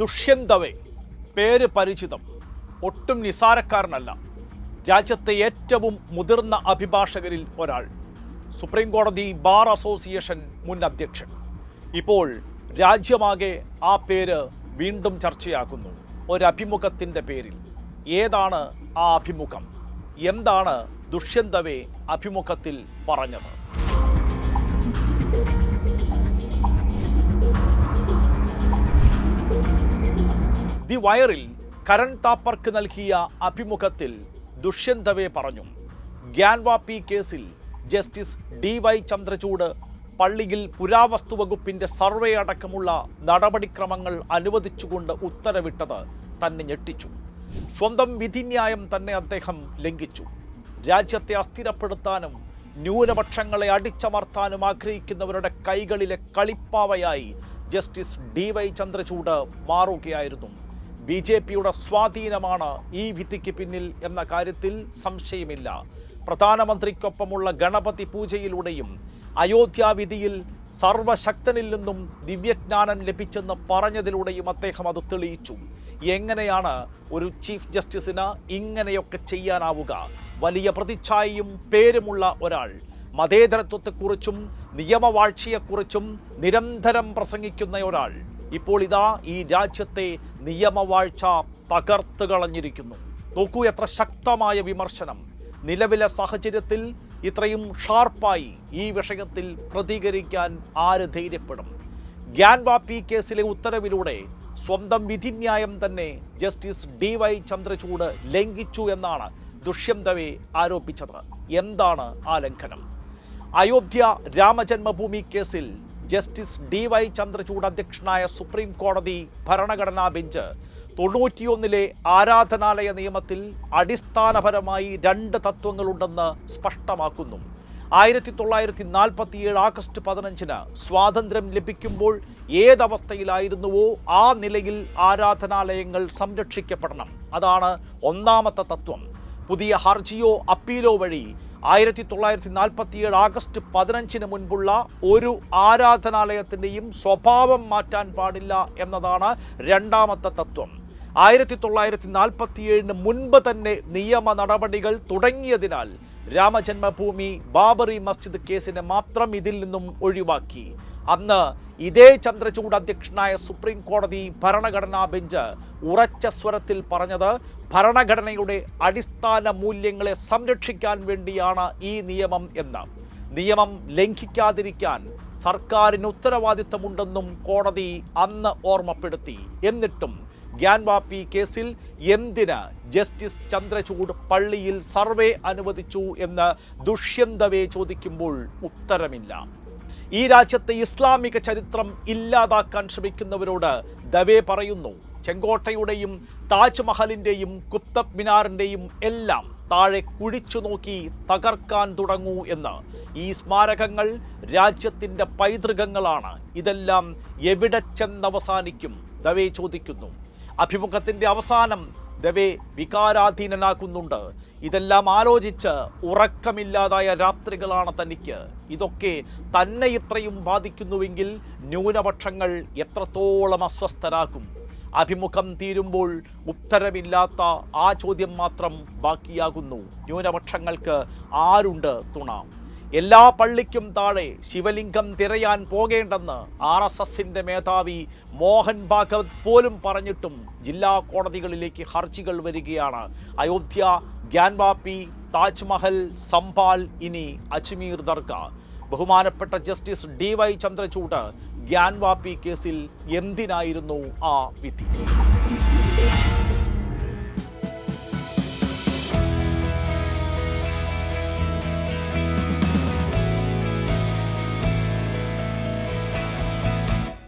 ദുഷ്യന്തവേ പേര് പരിചിതം ഒട്ടും നിസാരക്കാരനല്ല. രാജ്യത്തെ ഏറ്റവും മുതിർന്ന അഭിഭാഷകരിൽ ഒരാൾ. സുപ്രീം കോടതി ബാർ അസോസിയേഷൻ മുൻ അധ്യക്ഷൻ. ഇപ്പോൾ രാജ്യമാകെ ആ പേര് വീണ്ടും ചർച്ചയാക്കുന്നു ഒരഭിമുഖത്തിന്റെ പേരിൽ. ഏതാണ് ആ അഭിമുഖം? എന്താണ് ദുഷ്യന്തവേ അഭിമുഖത്തിൽ പറഞ്ഞത്? വയറിൽ കരൺ താപ്പർക്ക് നൽകിയ അഭിമുഖത്തിൽ ദുഷ്യന്തവേ പറഞ്ഞു. ഗ്യാൻവാപ്പി കേസിൽ ജസ്റ്റിസ് ഡി വൈ ചന്ദ്രചൂഡ് പള്ളിയിൽ പുരാവസ്തു വകുപ്പിന്റെ സർവേ അടക്കമുള്ള നടപടിക്രമങ്ങൾ അനുവദിച്ചുകൊണ്ട് ഉത്തരവിട്ടത് തന്നെ ഞെട്ടിച്ചു. സ്വന്തം വിധിന്യായം തന്നെ അദ്ദേഹം ലംഘിച്ചു. രാജ്യത്തെ അസ്ഥിരപ്പെടുത്താനും ന്യൂനപക്ഷങ്ങളെ അടിച്ചമർത്താനും ആഗ്രഹിക്കുന്നവരുടെ കൈകളിലെ കളിപ്പാവയായി ജസ്റ്റിസ് ഡി വൈ ചന്ദ്രചൂഡ് മാറുകയായിരുന്നു. ബി ജെ പിയുടെ സ്വാധീനമാണ് ഈ വിധിക്ക് പിന്നിൽ എന്ന കാര്യത്തിൽ സംശയമില്ല. പ്രധാനമന്ത്രിക്കൊപ്പമുള്ള ഗണപതി പൂജയിലൂടെയും അയോധ്യ വിധിയിൽ സർവശക്തനിൽ നിന്നും ദിവ്യജ്ഞാനം ലഭിച്ചെന്ന് പറഞ്ഞതിലൂടെയും അദ്ദേഹം അത് തെളിയിച്ചു. എങ്ങനെയാണ് ഒരു ചീഫ് ജസ്റ്റിസിന് ഇങ്ങനെയൊക്കെ ചെയ്യാനാവുക? വലിയ പ്രതിച്ഛായയും പേരുമുള്ള ഒരാൾ. മതേതരത്വത്തെക്കുറിച്ചും നിയമവാഴ്ചയെക്കുറിച്ചും നിരന്തരം പ്രസംഗിക്കുന്ന ഒരാൾ. ഇപ്പോൾ ഇതാ ഈ രാജ്യത്തെ നിയമവാഴ്ച തകർത്ത് കളഞ്ഞിരിക്കുന്നു. നോക്കൂ എത്ര ശക്തമായ വിമർശനം. നിലവിലെ സാഹചര്യത്തിൽ ഇത്രയും ഷാർപ്പായി ഈ വിഷയത്തിൽ പ്രതികരിക്കാൻ ആര് ധൈര്യപ്പെടും? ഗ്യാൻവാപ്പി കേസിലെ ഉത്തരവിലൂടെ സ്വന്തം വിധിന്യായം തന്നെ ജസ്റ്റിസ് ഡി വൈ ചന്ദ്രചൂഡ് ലംഘിച്ചു എന്നാണ് ദുഷ്യന്തവെ ആരോപിച്ചത്. എന്താണ് ആ ലംഘനം അയോധ്യ രാമജന്മഭൂമി കേസിൽ ജസ്റ്റിസ് ഡി വൈ ചന്ദ്രചൂഡ് അധ്യക്ഷനായ സുപ്രീം കോടതി ഭരണഘടനാ ബെഞ്ച് തൊണ്ണൂറ്റിയൊന്നിലെ ആരാധനാലയ നിയമത്തിൽ അടിസ്ഥാനപരമായി രണ്ട് തത്വങ്ങളുണ്ടെന്ന് സ്പഷ്ടമാക്കുന്നു. ആയിരത്തി തൊള്ളായിരത്തി നാൽപ്പത്തിയേഴ് ആഗസ്റ്റ് പതിനഞ്ചിന് സ്വാതന്ത്ര്യം ലഭിക്കുമ്പോൾ ഏതവസ്ഥയിലായിരുന്നുവോ ആ നിലയിൽ ആരാധനാലയങ്ങൾ സംരക്ഷിക്കപ്പെടണം. അതാണ് ഒന്നാമത്തെ തത്വം. പുതിയ ഹർജിയോ അപ്പീലോ വഴി ആയിരത്തി തൊള്ളായിരത്തി നാൽപ്പത്തിയേഴ് ആഗസ്റ്റ് പതിനഞ്ചിന് മുൻപുള്ള ഒരു ആരാധനാലയത്തിന്റെയും സ്വഭാവം മാറ്റാൻ പാടില്ല എന്നതാണ് രണ്ടാമത്തെ തത്വം. ആയിരത്തി തൊള്ളായിരത്തി നാൽപ്പത്തിയേഴിന് മുൻപ് തന്നെ നിയമ നടപടികൾ തുടങ്ങിയതിനാൽ രാമജന്മഭൂമി ബാബറി മസ്ജിദ് കേസിനെ മാത്രം ഇതിൽ നിന്നും ഒഴിവാക്കി. അന്ന് ഇതേ ചന്ദ്രചൂഡ് അധ്യക്ഷനായ സുപ്രീം കോടതി ഭരണഘടനാ ബെഞ്ച് ഉറച്ച സ്വരത്തിൽ പറഞ്ഞത് ഭരണഘടനയുടെ അടിസ്ഥാന മൂല്യങ്ങളെ സംരക്ഷിക്കാൻ വേണ്ടിയാണ് ഈ നിയമം എന്ന്. നിയമം ലംഘിക്കാതിരിക്കാൻ സർക്കാരിന് ഉത്തരവാദിത്തമുണ്ടെന്നും കോടതി അന്ന് ഓർമ്മപ്പെടുത്തി. എന്നിട്ടും ഗ്യാൻവാപ്പി കേസിൽ എന്തിന് ജസ്റ്റിസ് ചന്ദ്രചൂഡ് പള്ളിയിൽ സർവേ അനുവദിച്ചു എന്ന് ദുഷ്യന്തവേ ചോദിക്കുമ്പോൾ ഉത്തരമില്ല. ഈ രാജ്യത്തെ ഇസ്ലാമിക ചരിത്രം ഇല്ലാതാക്കാൻ ശ്രമിക്കുന്നവരോട് ദവേ പറയുന്നു ചെങ്കോട്ടയുടെയും താജ്മഹലിന്റെയും കുത്തബ് മിനാറിന്റെയും എല്ലാം താഴെ കുഴിച്ചു നോക്കി തകർക്കാൻ തുടങ്ങൂ എന്ന്. ഈ സ്മാരകങ്ങൾ രാജ്യത്തിന്റെ പൈതൃകങ്ങളാണ്. ഇതെല്ലാം എവിടെ ചെന്നവസാനിക്കും? ദവേ ചോദിക്കുന്നു. അഭിമുഖത്തിന്റെ അവസാനം ദവേ വികാരാധീനനാക്കുന്നുണ്ട്. ഇതെല്ലാം ആലോചിച്ച് ഉറക്കമില്ലാതായ രാത്രികളാണ് തനിക്ക്. ഇതൊക്കെ തന്നെ ഇത്രയും ബാധിക്കുന്നുവെങ്കിൽ ന്യൂനപക്ഷങ്ങൾ എത്രത്തോളം അസ്വസ്ഥരാക്കും അഭിമുഖം തീരുമ്പോൾ ഉത്തരമില്ലാത്ത ആ ചോദ്യം മാത്രം ബാക്കിയാകുന്നു. ന്യൂനപക്ഷങ്ങൾക്ക് ആരുണ്ട് തുണ? എല്ലാ പള്ളിക്കും താഴെ ശിവലിംഗം തിരയാൻ പോകേണ്ടെന്ന് ആർ എസ് എസിന്റെ മേധാവി മോഹൻ ഭാഗവത് പോലും പറഞ്ഞിട്ടും ജില്ലാ കോടതികളിലേക്ക് ഹർജികൾ വരികയാണ്. അയോധ്യ ഗ്യാൻവാപ്പി താജ്മഹൽ സംഭാൽ ഇനി അജ്മീർ ദർഗ. ബഹുമാനപ്പെട്ട justice D Y Chandrachud Gyanvapi കേസിൽ എന്തിനായിരുന്നു ആ വിധി?